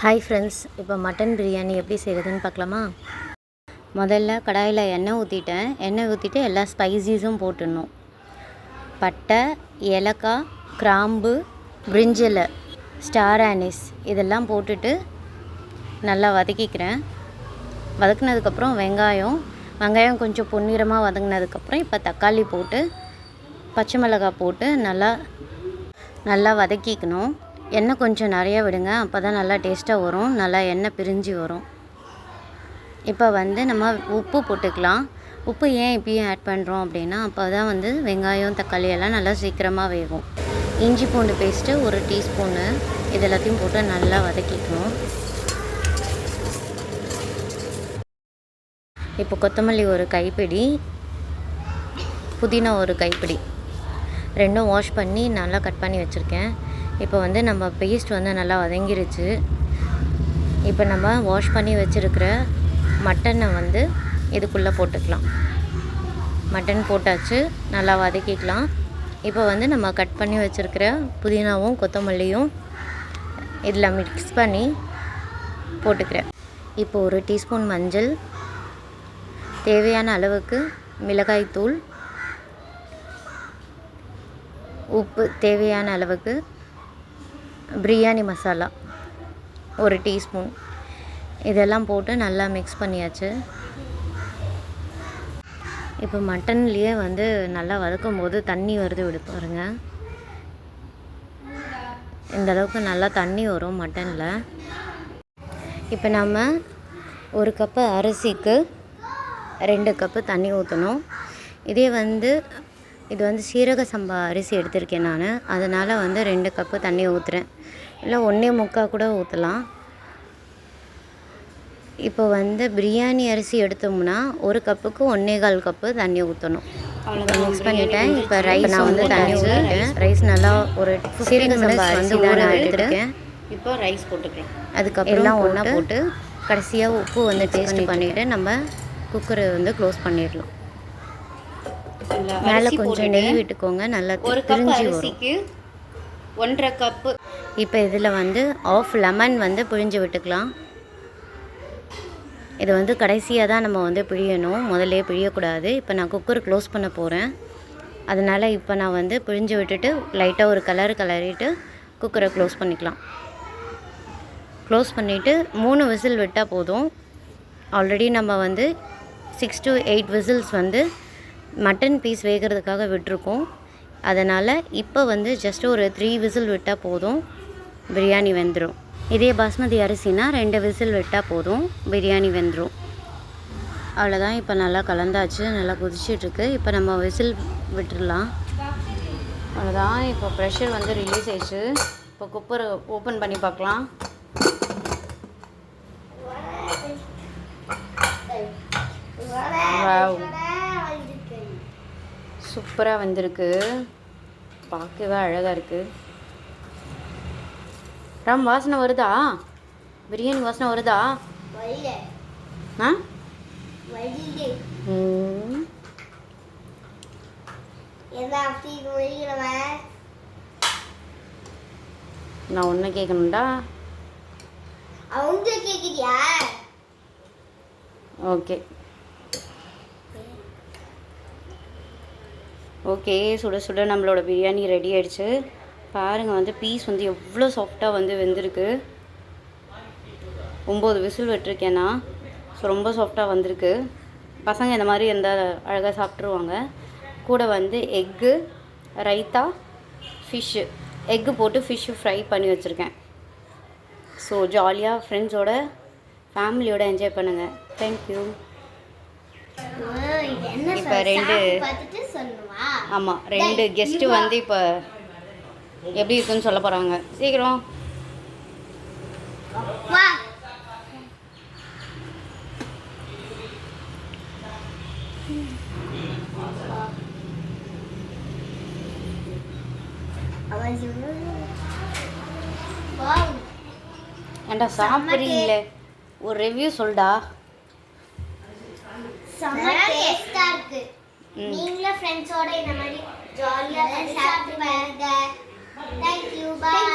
Hi friends இப்போ mutton biryani எப்படி செய்கிறதுன்னு பார்க்கலாமா? முதல்ல கடாயில் எண்ணெய் ஊற்றிட்டேன் எண்ணெய் ஊற்றிட்டு எல்லா ஸ்பைசஸும் போட்டுடணும். பட்டை ஏலக்காய் கிராம்பு பிரிஞ்சில் ஸ்டார் ஆனிஸ் இதெல்லாம் போட்டுட்டு நல்லா வதக்கிக்கிறேன். வதக்குனதுக்கப்புறம் வெங்காயம் வெங்காயம் கொஞ்சம் பொன்னிறமாக வதங்கினதுக்கப்புறம் இப்போ தக்காளி போட்டு பச்சை மிளகாய் போட்டு நல்லா நல்லா வதக்கிக்கணும். எண்ணெய் கொஞ்சம் நிறைய விடுங்க அப்போ தான் நல்லா டேஸ்ட்டாக வரும். நல்லா எண்ணெய் பிரிஞ்சு வரும். இப்போ வந்து நம்ம உப்பு போட்டுக்கலாம். உப்பு ஏன் இப்பயும் ஆட் பண்ணுறோம் அப்படின்னா அப்போ தான் வந்து வெங்காயம் தக்காளி எல்லாம் நல்லா சீக்கிரமாக வேகும். இஞ்சி பூண்டு பேஸ்ட்டு ஒரு டீஸ்பூனு இது எல்லாத்தையும் போட்டு நல்லா வதக்கிக்கணும். இப்போ கொத்தமல்லி ஒரு கைப்பிடி புதினா ஒரு கைப்பிடி. ரெண்டும் வாஷ் பண்ணி நல்லா கட் பண்ணி வச்சுருக்கேன். இப்போ வந்து நம்ம பேஸ்ட் வந்து நல்லா வதங்கிருச்சு. இப்போ நம்ம வாஷ் பண்ணி வச்சுருக்கிற மட்டனை வந்து இதுக்குள்ளே போட்டுக்கலாம். மட்டன் போட்டாச்சு நல்லா வதக்கிக்கலாம். இப்போ வந்து நம்ம கட் பண்ணி வச்சுருக்கிற புதினாவும் கொத்தமல்லியும் இதில் மிக்ஸ் பண்ணி போட்டுக்கிறேன். இப்போ ஒரு டீஸ்பூன் மஞ்சள் தேவையான அளவுக்கு மிளகாய்த்தூள் உப்பு தேவையான அளவுக்கு பிரியாணி மசாலா ஒரு டீஸ்பூன். இதெல்லாம் போட்டு நல்லா மிக்ஸ் பண்ணியாச்சு. இப்போ மட்டன்லேயே வந்து நல்லா வதக்கும் போது தண்ணி வருது விடு பாருங்க. இந்த அளவுக்கு நல்லா தண்ணி வரும் மட்டனில். இப்போ நம்ம ஒரு கப்பு அரிசிக்கு ரெண்டு கப்பு தண்ணி ஊற்றணும் இதே வந்து இது வந்து சீரக சம்பா அரிசி எடுத்திருக்கேன் நான். அதனால் வந்து ரெண்டு கப்பு தண்ணி ஊற்றுறேன் இல்லை ஒன்றே முக்கால் கூட ஊற்றலாம் இப்போ வந்து பிரியாணி அரிசி எடுத்தோம்னா ஒரு கப்புக்கு ஒன்றே கால் கப்பு தண்ணி ஊற்றணும் மிக்ஸ் பண்ணிட்டேன். இப்போ ரைஸ் நான் வந்து தண்ணி ஊற்றிட்டேன் ரைஸ் நல்லா ஒரு சீரக சம்பா அரிசி தான் நான் எடுத்திருக்கேன் இப்போ ரைஸ் போட்டுக்கலாம். அதுக்கப்புறம் எல்லாம் ஒன்றா போட்டு கடைசியாக உப்பு வந்து டேஸ்ட் பண்ணிவிட்டு நம்ம குக்கரை வந்து க்ளோஸ் பண்ணிடலாம். மேலே கொஞ்சம் நெய் விட்டுக்கோங்க. நல்லா ஒரு கப் அரிசிக்கு ஒன்றரை கப்பு இப்போ இதில் வந்து ஆஃப் லெமன் வந்து பிழிஞ்சு விட்டுக்கலாம். இது வந்து கடைசியாக தான் நம்ம வந்து பிழியணும். முதல்லே பிழியக்கூடாது. இப்போ நான் குக்கர் க்ளோஸ் பண்ண போகிறேன் அதனால் இப்போ நான் வந்து பிழிஞ்சு விட்டுட்டு லைட்டாக ஒரு கலர் கலரிட்டு குக்கரை க்ளோஸ் பண்ணிக்கலாம். க்ளோஸ் பண்ணிவிட்டு மூணு விசில் விட்டால் போதும். ஆல்ரெடி நம்ம வந்து சிக்ஸ் to எயிட் விசில்ஸ் வந்து மட்டன் பீஸ் வேகிறதுக்காக விட்டிருக்கோம். அதனால் இப்போ வந்து ஜஸ்ட் ஒரு த்ரீ விசில் விட்டால் போதும். பிரியாணி வெந்துடும் இதே பாஸ்மதி அரிசினா ரெண்டு விசில் விட்டால் போதும். பிரியாணி வெந்துடும் அவ்வளோதான் இப்போ நல்லா கலந்தாச்சு. நல்லா கொதிச்சிட்ருக்கு இப்போ நம்ம விசில் விட்டுடலாம் அவ்வளோதான் இப்போ ப்ரெஷர் வந்து ரிலீஸ் ஆயிடுச்சு. இப்போ குப்பரை ஓப்பன் பண்ணி பார்க்கலாம். சூப்பராக வந்திருக்கு. பார்க்கவே அழகாக இருக்குது ராம் வாசனை வருதா? பிரியாணி வாசனை வருதா? ஆ. நான் ஒன்று கேட்கணும்டா அவங்க கேக்குறியா ஓகே. ஓகே சுட சுட நம்மளோட பிரியாணி ரெடி ஆயிடுச்சு. பாருங்கள் வந்து பீஸ் வந்து எவ்வளோ சாஃப்டாக வந்து வெந்திருக்கு. ஒம்பது விசில் விட்டுருக்கேன்னா ஸோ ரொம்ப சாஃப்டாக வந்திருக்கு. பசங்க இந்த மாதிரி இருந்தால் அழகாக சாப்பிட்ருவாங்க கூட வந்து எக்கு ரைத்தா ஃபிஷ்ஷு எக்கு போட்டு ஃபிஷ்ஷு ஃப்ரை பண்ணி வச்சுருக்கேன். ஸோ ஜாலியாக ஃப்ரெண்ட்ஸோட ஃபேமிலியோட என்ஜாய் பண்ணுங்கள் தேங்க்யூ இப்ப ரெண்டு- ஆமாம் ரெண்டு கெஸ்ட்டு வந்து இப்போ எப்படி இருக்குன்னு சொல்ல போகிறாங்க சீக்கிரம். ஏன்டா சாப்பிட்றீங்களே? ஒரு ரிவ்யூ சொல்டா. செம்ம டேஸ்டா இருக்கு. நீங்களும் ஃப்ரெண்ட்ஸோட இந்த மாதிரி ஜாலியாக சாப்பிட்டு பாருங்க தேங்க்யூ பாய் பாய்